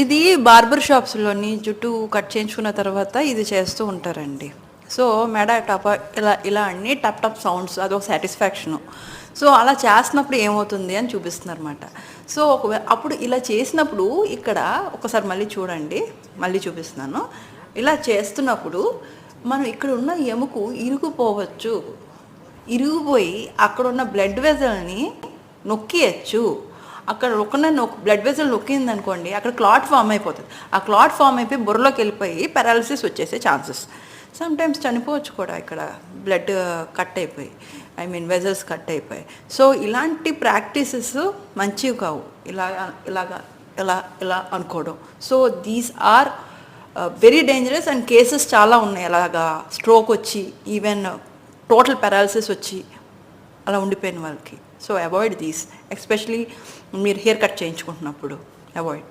ఇది బార్బర్ షాప్స్లోని జుట్టు కట్ చేయించుకున్న తర్వాత ఇది చేస్తూ ఉంటారండి. సో మెడ టప ఇలా ఇలా అన్ని టప్ టప్ సౌండ్స్ అదొక సాటిస్ఫాక్షను. సో అలా చేస్తున్నప్పుడు ఏమవుతుంది అని చూపిస్తున్నారనమాట సో ఒక అప్పుడు ఇలా చేసినప్పుడు ఇక్కడ ఒకసారి మళ్ళీ చూడండి మళ్ళీ చూపిస్తున్నాను. ఇలా చేస్తున్నప్పుడు మనం ఇక్కడ ఉన్న ఎముకు ఇరుగుపోవచ్చు ఇరిగిపోయి అక్కడ ఉన్న బ్లడ్ వెజల్ని నొక్కియచ్చు. అక్కడ ఒక నొక్ బ్లడ్ వెజల్ నొక్కింది అనుకోండి అక్కడ క్లాట్ ఫామ్ అయిపోతుంది. ఆ క్లాట్ ఫామ్ అయిపోయి బుర్రలోకి వెళ్ళిపోయి పారాలసిస్ వచ్చేసే ఛాన్సెస్ సమ్టైమ్స్ చనిపోవచ్చు కూడా ఇక్కడ బ్లడ్ కట్ uh, అయిపోయి. ఐ మీన్ వెజల్స్ కట్ అయిపోయి. సో ఇలాంటి ప్రాక్టీసెస్ మంచివి కావు. ఇలా ఇలాగా ఇలా ఇలా అనుకోవడం. So these are very dangerous and cases చాలా ఉన్నాయి. అలాగా స్ట్రోక్ వచ్చి ఈవెన్ టోటల్ పారాలసిస్ వచ్చి అలా ఉండిపోయిన వాళ్ళకి. సో అవాయిడ్ దీస్ ఎస్పెషలీ మీరు హెయిర్ కట్ చేయించుకుంటున్నప్పుడు అవాయిడ్